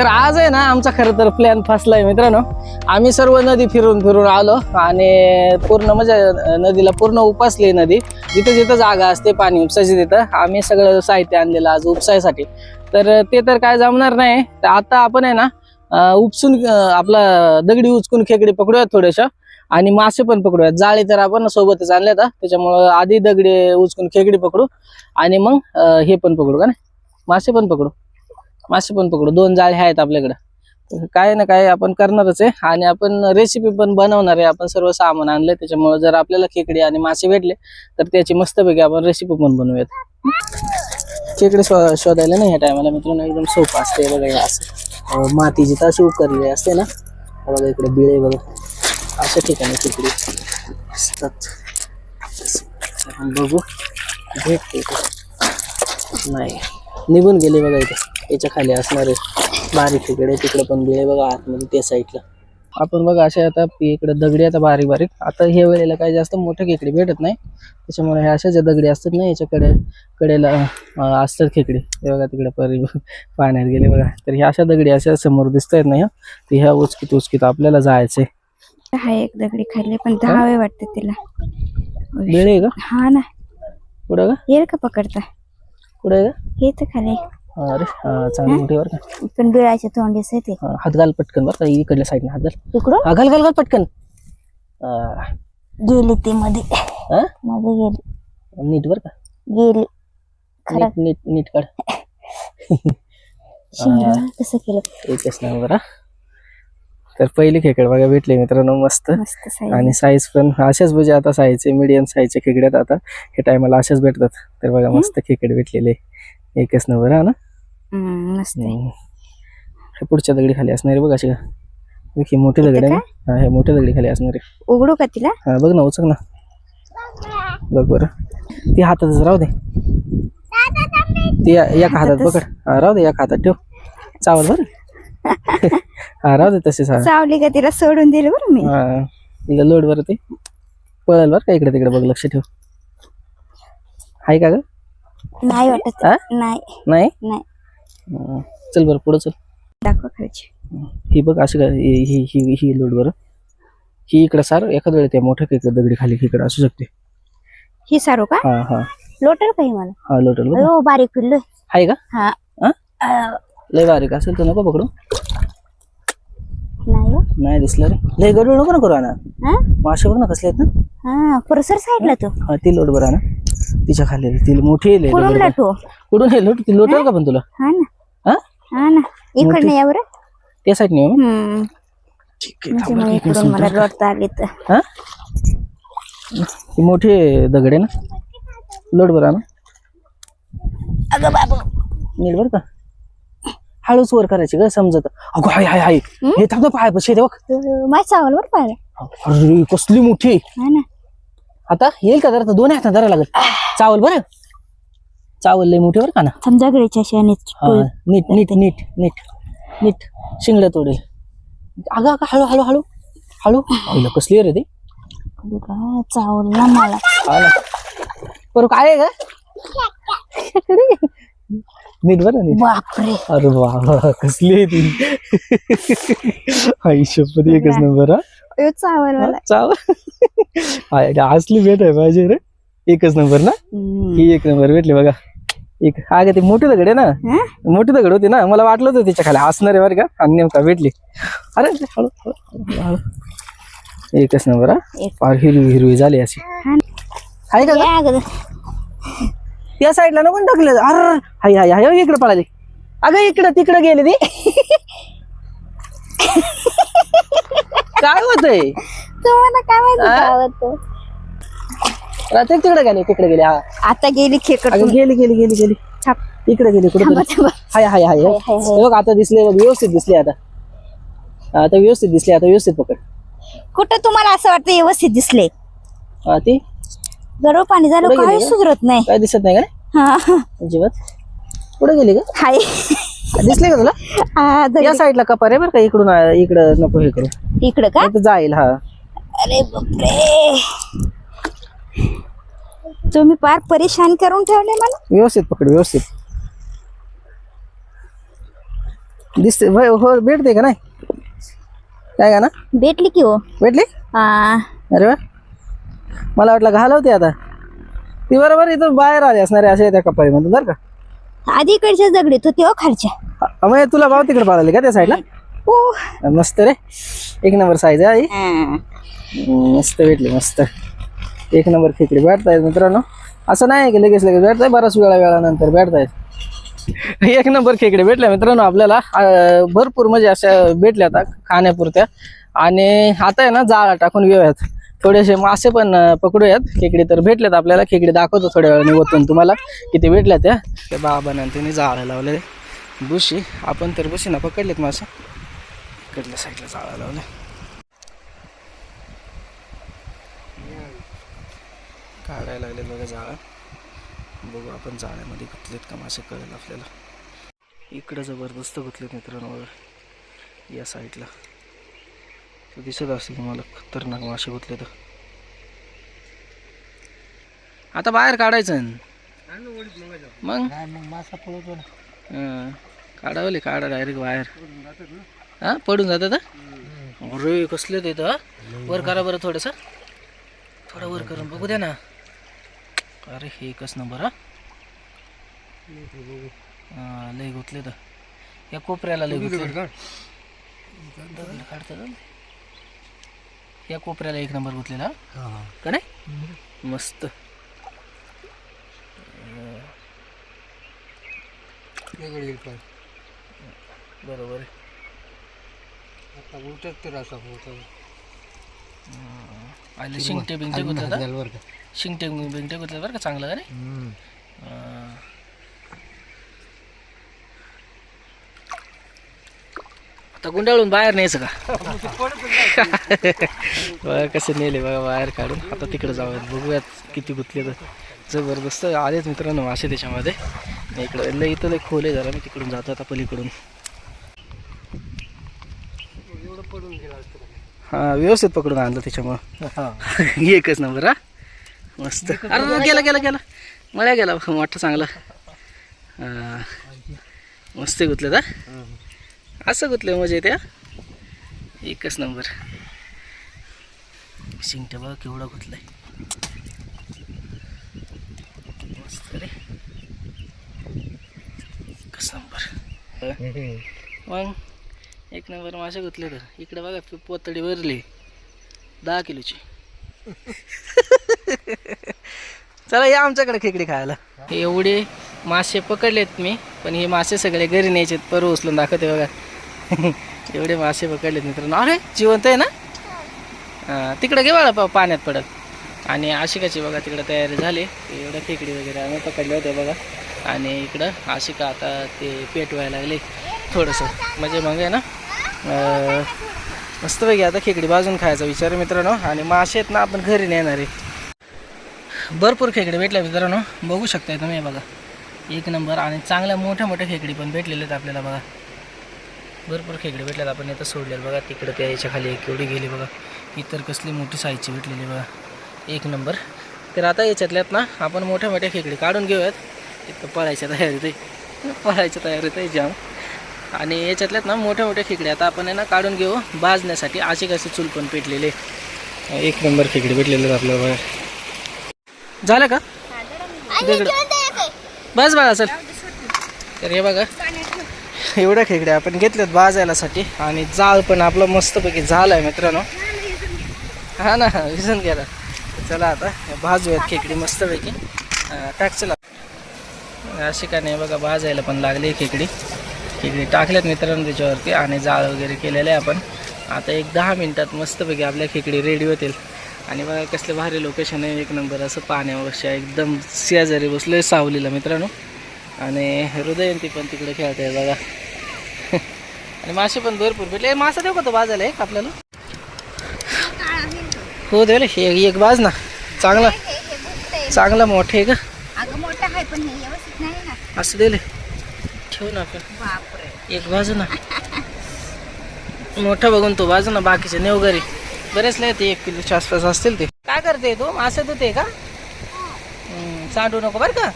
तर आज आहे ना आमचा खरं तर प्लॅन फसलाय मित्रांनो. आम्ही सर्व नदी फिरून फिरून आलो आणि पूर्ण म्हणजे नदीला पूर्ण उपासली नदी. जिथं जिथं जागा असते पाणी उपसायची तिथं. आम्ही सगळं साहित्य आणलेलं आज उपसायसाठी. तर ते तर काय जमणार नाही. तर आता आपण आहे ना उपसून आपला दगडी उचकून खेकडी पकडूयात थोडेशा आणि मासे पण पकडूयात. जाळी तर आपण सोबतच आणले हा. त्याच्यामुळं आधी दगडी उचकून खेकडी पकडू आणि मग हे पण पकडू का नाही? मासे पण पकडू. मासे पण पकडू. दोन जाळे आहेत आपल्याकडे. काय ना काय आपण करणारच आहे. आणि आपण रेसिपी पण बनवणार आहे. आपण सर्व सामान आणलंय. त्याच्यामुळे जर आपल्याला खेकडे आणि मासे भेटले तर त्याची मस्तपैकी आपण रेसिपी पण बनवूयात. खेकडे शोधायला नाही ह्या टायमाला मित्रांनो. एकदम सोपं असते बघा असं. मातीची तशी उकरलेली असते ना. बघा इकडे बिळे बघा. अशा ठिकाणी खेकडे असतात. आपण बघू. भेटते नाही. निघून गेले बघा इथे. याच्या खाली असणारे बारीक तिकडे तिकडे पण बिळे बघा आतमध्ये त्या साईडला आपण बघा अशा आता इकडे दगडी आता बारीक बारीक आता हे वेळेला काही जास्त मोठे खेकडे भेटत नाही. त्याच्यामुळे हे अशा ज्या दगडी असतात ना याच्याकडे कडेला असतात खेकडे. हे बघा तिकडे परी पाण्यात गेले बघा. तर ह्या अशा दगडी अशा समोर दिसत आहेत ना ह्या. तर ह्या उचकीत उचकीत आपल्याला जायचंय. हा एक दगडी खाल्ले पण दहावे वाटते तिला. बिळे आहे का? हा ना. कुठं का? येईल का पकडता? कुठं का हे तर खाली. हा, अरे हा, चांगली मोठी बरं का? पण बिळाचे तोंडीस आहे ते. हा, हात घाल पटकन बरं का इकडल्या साईडने हात घाल. इकडून हा, घाल घाल घाल पटकन. हा, गेली ती मध्ये. हा? मध्ये गेली. नीट बर का? गेली. नीट नीट नीट काढ. शिंग कसं केलं. एकच नाही बरा तर पहिली खेकड बघा भेटले मित्रांनो मस्त. मस्त साईज आणि साईज पण अशाच म्हणजे आता साईजचे मीडियम साईजचे खेकड्यात आता. हे टायमाला अशाच भेटतात. तर बघा मस्त खेकडे भेटलेले. एकच नंबर हा ना. हे पुढच्या दगडी खाली असणार बघ अशी का? ही मोठी दगड आहे ना? हा मोठ्या दगडी खाली असणार आहे. उघडू का तिला? हा बघ ना उचक ना. बघ बरं. ती हातातच राहू दे. ती या- एका हातात पकड. राहू दे एका हातात ठेव. चावल बरं हा राहू दे तसेच हा. चावली का तिला सोडून दिलं बरं मी? हा. तिला लोड बरं ते. पळेल बरं का इकडे तिकडे बघ लक्ष ठेव. हाय का ग? नाही वाटत. हा? नाही. नाही? नाही. हं. चल बरं पुढं चल. दाखवा ही बघ अशी का ही ही ही ही लोड बरं. ही इकडं सार एखाद वेळेला त्या मोठ्या इकडे दगडी खाली इकडे असू शकते. ही सारू का? हा हा. लोटर काही मला? हा लोटल बघ. अयो बारीक पिल्लू हाय का? हा. हा? अं, लय बारीक असेल तर नको पकडू. नाही हो. नाही दिसलं रे. लय गडबड नको ना करू ना हा? मासे बघ ना कसले आहेत ना. हा पुरसर साईडला तू. हा ती लोड बरं ना तिच्या खाली. ती मोठी आहे लय कुठून. लाटू. कुठून हे लोट ती लोटल का पण तुला? हा ना. हा? हा ना. इकडनं या बरं त्या साईड नाही हम्म. ठीक आहे म्हणजे थांब मग बरं, इकडे इकडून मला सुंदर. लोटता आली तर हा? ती मोठी दगड आहे ना? लोड बरं ना अगं बाबू. नीट बरं का? हळूच वर करायची ग समजत. अगो हाय हाय हाय. हे? थांब पाय पशी बघ माझ चावल बरं पाहिलं. अरे कसली मोठी. ना. आता येईल का जरा? दोन हातात धरा लागेल. चावल बरं. चावल लय मोठी बरं का ना? समजा गडीच्या शेणीत नीट नीट नीट नीट नीट. शिंगलं तोडेल. अगं अगं हळू हळू हळू. हळू. आईला कसली रे ती? चावल ना मला. बरं काय का नीट बरं नीट. बापरे. अरे वा कसली ती. शपथ एकच नंबर हा? चाव असली भेट आहे पाहिजे रे. एकच नंबर ना. ही एक नंबर भेटली बघा. एक हा का ती मोठी दगड आहे ना? मोठी दगड होती ना? मला वाटलं होतं तिच्या खाली असणार आहे बरं का? आणि नेमका भेटली. अरे हळू. एकच नंबर हा? हिरवी हिरवी झाली अशी. आहे का? या साईडला नको टाकलं अरे हाय हाय हाय इकडे पळाली अगं इकडं तिकडं गेली ती. काय होतंय? तुम्हाला काय माहिती हा? काय होतं? रात्री तिकडे गेली तिकडे गेली हा. आता गेली खेकड अगं गेली गेली गेली गेली. थांब. इकडे गेली कुठे थांबा. हाय हाय हाय हाय, हाय, हाय. बघ आता दिसले बघ व्यवस्थित दिसले आता. आता व्यवस्थित दिसले आता व्यवस्थित पकड. कुठं तुम्हाला असं वाटतं व्यवस्थित दिसले? हा ती? गरव पाणी झालं पुढे काही गेली का? सुधरत नाही. काय दिसत नाही का? हा. अजिबात. कुठे गेली का हाय. दिसले का तुला. या साईडला कपार आहे बरं का इकडून आ- इकडं नको हे करू. इकडं का? जाईल हा. अरे बापरे. तुम्ही फार परेशान करून ठेवले मला. व्यवस्थित पकड व्यवस्थित. दिसते होय हो भेटते का नाही? काय का ना भेटली की हो. भेटली? अरे वा. मला वाटलं घालवते आता. ती बरोबर इथं बाहेर आली असणार अशा त्या कपाळीमधून बरं का? आधी इकडच्या दगडीत होती हो खालच्या. अ- मग तुला भाव तिकडे पाळाली का त्या साईडला ओ मस्त रे. एक नंबर साईज आहे आई. हा. मस्त भेटली मस्त. एक नंबर खेकडी भेटतायत मित्रांनो. असं नाही की लगेच लगेच भेटताय बऱ्याच वेळा वेळानंतर भेटतायत. एक नंबर खेकडे भेटल्या मित्रांनो आपल्याला. अं, भरपूर म्हणजे अशा भेटल्या आता खाण्यापुरत्या. आणि आता आहे ना जाळा टाकून घेऊयात थोडेसे मासे पण पकडूयात. खेकडे तर भेटलेत आपल्याला. खेकडे दाखवतो थोड्या वेळाने ओतून तुम्हाला किती भेटल्या त्या त्या बाबांना त्यांनी जाळं लावले. बुशी आपण तर बुशीना पकडलेत मासे. इकडल्या साईडला जाळं लावले. काढायला लागले बघा जाळा बघू आपण जाळ्यामध्ये गुतलेत का मासे कळेल आपल्याला. इकडं जबरदस्त गुतलेत मित्रांनो या साईडला. तर दिसत असेल तुम्हाला खतरनाक मासे गुतले तर. आता बाहेर काढायचं मग? मासा पळतो ना. हं. काढावले काढा डायरेक्ट बाहेर. हा पडून जातात हा? अरे कसले ते? वर करा बरं थोडंसं. थोडं वर करून बघू द्या ना. अरे हे एकच नंबर हा? लय गुतले तर. या कोपऱ्याला लय गुतले. दगड काढतात. या कोपऱ्याला एक नंबर गुतलेला? का नाही? मस्त. बरोबर. शिंगटे बिंगटे गुतले? शिंगटे बिंगटे गुतले बरं का? चांगलं का रे आता गुंडाळून बाहेर न्यायचं का? बघा कसे नेले बघा बाहेर काढून. आता तिकडे जाऊयात. बघूयात किती गुतले तर. जबरदस्त आलेच मित्रांनो मासे त्याच्यामध्ये. मी इकडं लय इथं लय खोल आहे जरा. मी तिकडून जातो आता पलीकडून. एवढं गेला हा व्यवस्थित पकडून आणलं त्याच्यामुळं. एकच नंबर हा? मस्त. अरे गेला गेला गेला. मळ्या गेला. मोठा चांगला. मस्त गुतलं का असं गुतलं म्हणजे त्या? एकच नंबर. शिंगट्या बघा केवढा गुतलाय. मस्त रे. एकच नंबर. मग एक नंबर मासे गुतले तर. इकडे बघा पोतडी भरली. दहा किलोची. चला या आमच्याकडे खेकडी खायला. एवढे मासे पकडलेत मी पण हे मासे सगळे घरी न्यायचे पर उचलून दाखवते बघा. एवढे मासे पकडलेत मित्रांनो. अरे जिवंत आहे ना? तिकडं घे बाळा पाण्यात पडत. आणि आशिकाची बघा तिकडं तयारी झाली. एवढ्या खेकडी वगैरे आम्ही पकडले होते बघा. आणि इकडं आशिका आता ते पेटवायला लागले. थोडंसं. म्हणजे मग आहे ना मस्त मस्तपैकी आता खेकडी भाजून खायचा विचार मित्रांनो. आणि मासे आहेत ना आपण घरी नेणार आहे. भरपूर खेकडे भेटल्या मित्रांनो. बघू शकताय तुम्ही बघा. एक नंबर आणि चांगल्या मोठ्या मोठ्या खेकडी पण भेटलेल्या आहेत आपल्याला बघा. भरपूर खेकडे भेटल्यात आपण इथं सोडलेलं बघा. तिकडं त्या याच्या खाली एक केवढी गेली बघा. इतर कसली मोठी साईजची भेटलेली बघा. एक नंबर तर आता याच्यातल्यात ना आपण मोठ्या मोठ्या खेकडे काढून घेऊयात. इथं पळायच्या तयारीत आहे. पळायच्या तयारीत आहे जाम. आणि याच्यातल्यात ना मोठ्या मोठ्या खेकडे आता आपण आहे ना काढून घेऊ. भाजण्यासाठी असे कसे चूल पण पेटलेले एक नंबर खेकडे भेटलेले आपल्याला बघा. झालं का? बस बघा चल. तर हे बघा. एवढ्या खेकड्या आपण घेतल्यात भाजायलासाठी आणि जाळ पण आपलं मस्तपैकी झालं आहे मित्रांनो. हा ना विजून गेला. चला आता भाजूयात खेकडी मस्तपैकी. टाक चला. अशी का नाही बघा भाजायला पण लागली खेकडी. खेकडी टाकल्यात मित्रांनो त्याच्यावरती आणि जाळ वगैरे केलेलं आहे आपण. आता एक दहा मिनटात मस्तपैकी आपल्या खेकडी रेडी होतील. आणि बघा कसलं भारी लोकेशन आहे. एक नंबर असं पाण्यावरच्या एकदम शेजारी बसलं सावलीला मित्रांनो. आणि हृदयंती पण तिकडे खेळत आहे बघा. आणि मासे पण भरपूर भेटले. मासा देऊ का तो बाजायला एक आपल्याला? हो दे हे एक बाज ना. चांगला. चांगला मोठे आहे का? हे नाही असं दिले ठेवू ना आपण. एक बाजू ना. मोठा बघून तो बाजू ना बाकीचे नेऊ घरी. बरेच लय ते एक किलोच्या आसपास असतील ते. काय करते तू? मासे धुते का? हम्म, सांडू नको बरं का?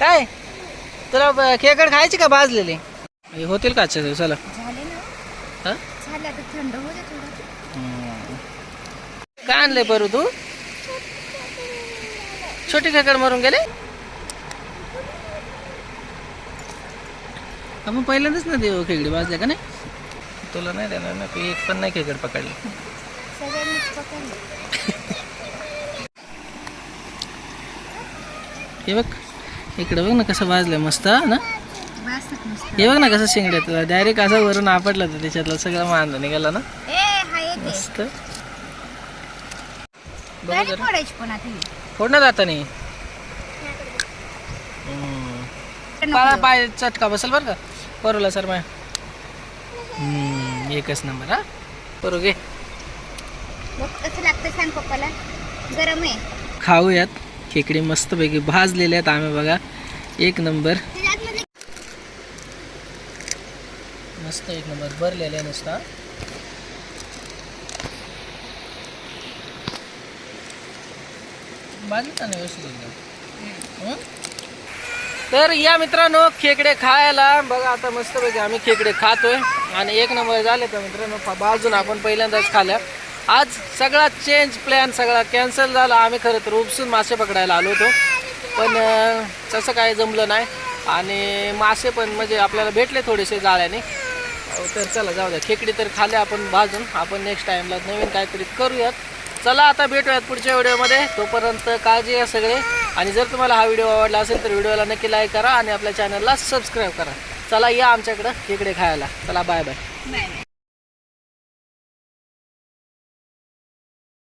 काय? तुला ब- खेकड खायची का भाजलेली? हे होतील का आजच्या दिवसाला? झाले ना. हा? झालं आता थंड होऊ दे थोडं. काय आणलंय बरू तू? छोटी खेकड मरून गेले? आपण पहिल्यांदाच ना देऊ खेकडी वाजल्या का नाही? तुला नाही देणार ना तू एक पण नाही खेकड पकडली. सगळ्यांनीच पकडलं. हे बघ. इकडे बघ ना कसं वाजलं मस्त ना? हे बघ ना कसं शेंगड्यात डायरेक्ट असं वरून आपटलं तर त्याच्यातलं सगळं मान निघाला ना? मस्त. पण आता नाही? पाय चटका बसेल बरं का? परूला सर माय एकच नंबर हा? परू घे. कसं लागतं सांग पप्पाला. गरम आहे. खाऊयात. खेकडे मस्तपैकी भाजलेले आहेत आम्ही बघा. एक नंबर. मस्त एक नंबर भरलेले आहे नुसता. व्यवस्थित एकदम? तर या मित्रांनो खेकडे खायला. बघा आता मस्तपैकी आम्ही खेकडे खातोय. आणि एक नंबर झाले तर मित्रांनो भाजून बाजून आपण पहिल्यांदाच खाल्या आज सगळा चेंज प्लॅन सगळा कॅन्सल झाला. आम्ही खरं तर उपसून मासे पकडायला आलो होतो. पण तसं काय जमलं नाही. आणि मासे पण म्हणजे आपल्याला भेटले थोडेसे जाळ्याने. तर चला जाऊ द्या. खेकडी तर खाल्या आपण भाजून. आपण नेक्स्ट टाईमला नवीन काहीतरी करूयात. चला आता भेटूयात पुढच्या व्हिडिओमध्ये. तोपर्यंत काळजी या सगळे. आणि जर तुम्हाला हा व्हिडिओ आवडला असेल तर व्हिडिओला नक्की लाईक करा आणि आपल्या चॅनलला सबस्क्राईब करा. चला या आमच्याकडं खेकडे खायला. चला बाय बाय